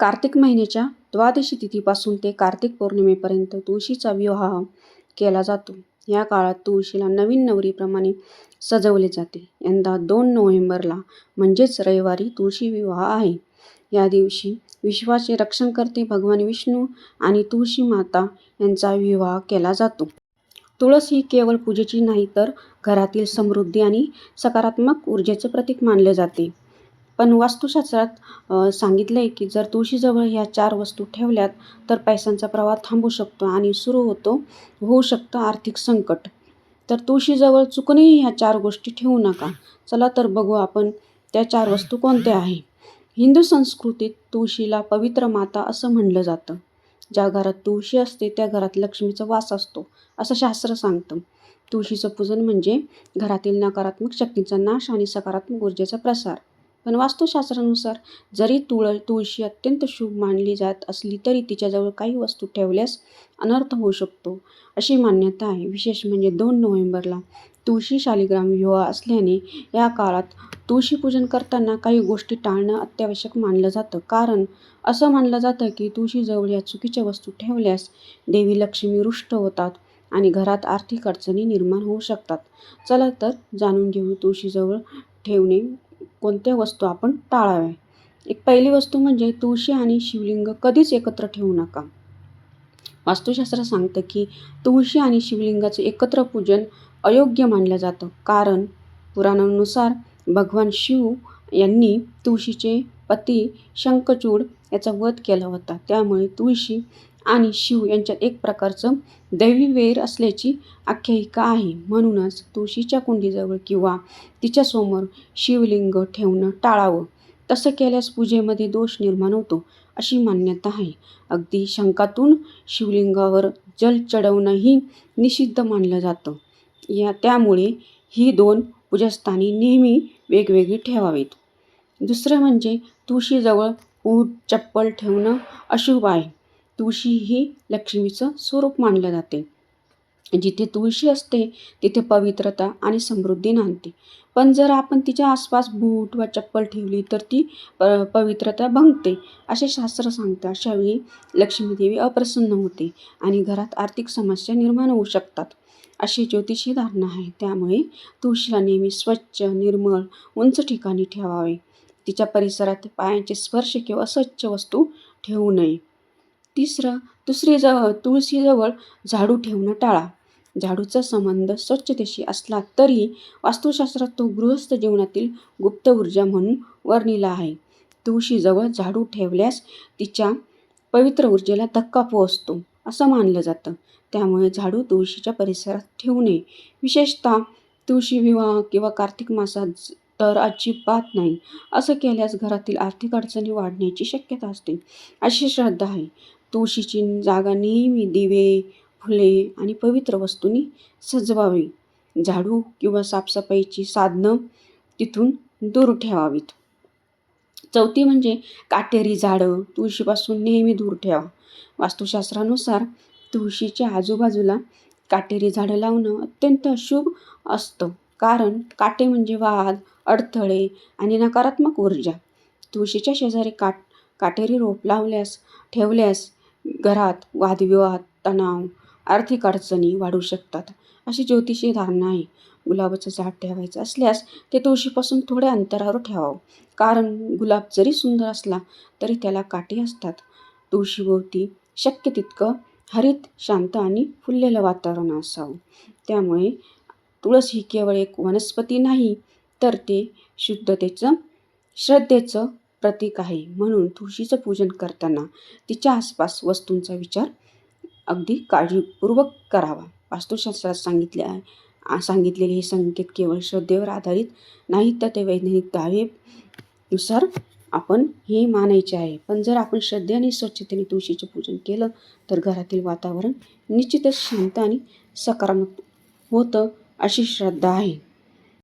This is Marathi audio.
कार्तिक महिन्याच्या द्वादशी तिथीपासून ते कार्तिक पौर्णिमेपर्यंत तुळशीचा विवाह केला जातो. या काळात तुळशीला नवीन नवरीप्रमाणे सजवले जाते. यंदा दोन नोव्हेंबरला म्हणजेच रविवारी तुळशी विवाह आहे. या दिवशी विश्वाचे रक्षण करते भगवान विष्णू आणि तुळशी माता यांचा विवाह केला जातो. तुळस ही केवळ पूजेची नाही तर घरातील समृद्धी आणि सकारात्मक ऊर्जेचं प्रतीक मानले जाते. पण वास्तुशास्त्रात सांगितलं आहे की जर तुळशीजवळ ह्या चार वस्तू ठेवल्यात तर पैशांचा प्रवाह थांबू शकतो आणि सुरू होतो होऊ शकतं आर्थिक संकट. तर तुळशीजवळ चुकूनही ह्या चार गोष्टी ठेवू नका. चला तर बघू आपण त्या चार वस्तू कोणत्या आहे. हिंदू संस्कृतीत तुळशीला पवित्र माता असं म्हणलं जातं. ज्या घरात तुळशी असते त्या घरात लक्ष्मीचा वास असतो असं शास्त्र सांगतं. तुळशीचं पूजन म्हणजे घरातील नकारात्मक शक्तींचा नाश आणि सकारात्मक ऊर्जेचा प्रसार. पण वास्तुशास्त्रानुसार जरी तुळ तुळशी अत्यंत शुभ मानली जात असली तरी तिच्याजवळ काही वस्तू ठेवल्यास अनर्थ होऊ शकतो अशी मान्यता आहे. विशेष म्हणजे दोन नोव्हेंबरला तुळशी शालिग्राम विवाह असल्याने या काळात तुळशीपूजन करताना काही गोष्टी टाळणं अत्यावश्यक मानलं जातं. कारण असं मानलं जातं की तुळशीजवळ या चुकीच्या वस्तू ठेवल्यास देवी लक्ष्मी रुष्ट होतात आणि घरात आर्थिक अडचणी निर्माण होऊ शकतात. चला तर जाणून घेऊ तुळशीजवळ ठेवणे कोणत्या वस्तू आपण टाळाव्या. एक पहिली वस्तू म्हणजे तुळशी आणि शिवलिंग कधीच एकत्र ठेवू नका. वास्तुशास्त्र सांगतं की तुळशी आणि शिवलिंगाचं एकत्र पूजन अयोग्य मानलं जातं. कारण पुराणांनुसार भगवान शिव यांनी तुळशीचे पती शंखचूड याचा वध केला होता. त्यामुळे तुळशी आणि शिव यांच्यात एक प्रकारचं दैवी वैर असल्याची आख्यायिका आहे. म्हणूनच तुळशीच्या कुंडीजवळ किंवा तिच्यासमोर शिवलिंग ठेवणं टाळावं. तसं केल्यास पूजेमध्ये दोष निर्माण होतो अशी मान्यता आहे. अगदी शंकातून शिवलिंगावर जल चढवणंही निषिद्ध मानलं जातं. या त्यामुळे ही दोन पूजास्थानी नेहमी वेगवेगळी ठेवावीत. दुसरं म्हणजे तुळशीजवळ ऊट चप्पल ठेवणं अशुभ आहे. तुळशी ही लक्ष्मीचं स्वरूप मानलं जाते. जिथे तुळशी असते तिथे पवित्रता आणि समृद्धी नांदते. पण जर आपण तिच्या आसपास बूट वा चप्पल ठेवली तर ती प पवित्रता भंगते असे शास्त्र सांगतात अशावेळी लक्ष्मीदेवी अप्रसन्न होते आणि घरात आर्थिक समस्या निर्माण होऊ शकतात अशी ज्योतिषी धारणा आहे. त्यामुळे तुळशीला नेहमी स्वच्छ, निर्मळ, उंच ठिकाणी ठेवावे. तिच्या परिसरात पायांचे स्पर्श किंवा अस्वच्छ वस्तू ठेवू नये. तिसरं दुसरीजवळ तुळशीजवळ झाडू ठेवणं टाळा. झाडूचा संबंध स्वच्छतेशी असला तरी वास्तुशास्त्रात तो गृहस्थ जीवनातील गुप्त ऊर्जा म्हणून वर्णिला आहे. तुळशीजवळ झाडू ठेवल्यास तिच्या पवित्र ऊर्जेला धक्का पोहोचतो असं मानलं जातं. त्यामुळे झाडू तुळशीच्या परिसरात ठेवू नये. विशेषतः तुळशी विवाह किंवा कार्तिक मासात तर अजिबात नाही. असं केल्यास घरातील आर्थिक अडचणी वाढण्याची शक्यता असते अशी श्रद्धा आहे. तुळशीची जागा नेहमी दिवे, फुले आणि पवित्र वस्तूंनी सजवावी. झाडू किंवा साफसफाईची साधनं तिथून दूर ठेवावीत. चौथी म्हणजे काटेरी झाडं तुळशीपासून नेहमी दूर ठेवा. वास्तुशास्त्रानुसार तुळशीच्या आजूबाजूला काटेरी झाडं लावणं अत्यंत अशुभ असतं. कारण काटे म्हणजे वाद, अडथळे आणि नकारात्मक ऊर्जा. तुळशीच्या शेजारी काट काटेरी रोप लावल्यास ठेवल्यास घरात वादविवाद, तणाव, आर्थिक अडचणी वाढू शकतात अशी ज्योतिषी धारणा आहे. गुलाबाचं झाड ठेवायचं असल्यास ते तुळशीपासून थोड्या अंतरावर ठेवावं. कारण गुलाब जरी सुंदर असला तरी त्याला काटे असतात. तुळशीभोवती शक्य तितकं हरित, शांत आणि फुललेलं वातावरण असावं. त्यामुळे तुळस ही केवळ एक वनस्पती नाही तर ते शुद्धतेचं, श्रद्धेचं प्रतीक आहे. म्हणून तुळशीचं पूजन करताना तिच्या आसपास वस्तूंचा विचार अगदी काळजीपूर्वक करावा. वास्तुशास्त्रात सांगितले आहे सांगितलेले हे संकेत केवळ श्रद्धेवर आधारित नाहीत तर ते वैज्ञानिक दावेनुसार आपण हे मानायचे आहे. पण जर आपण श्रद्धे आणि स्वच्छतेने तुळशीचं पूजन केलं तर घरातील वातावरण निश्चितच शांत आणि सकारात्मक होतं अशी श्रद्धा आहे.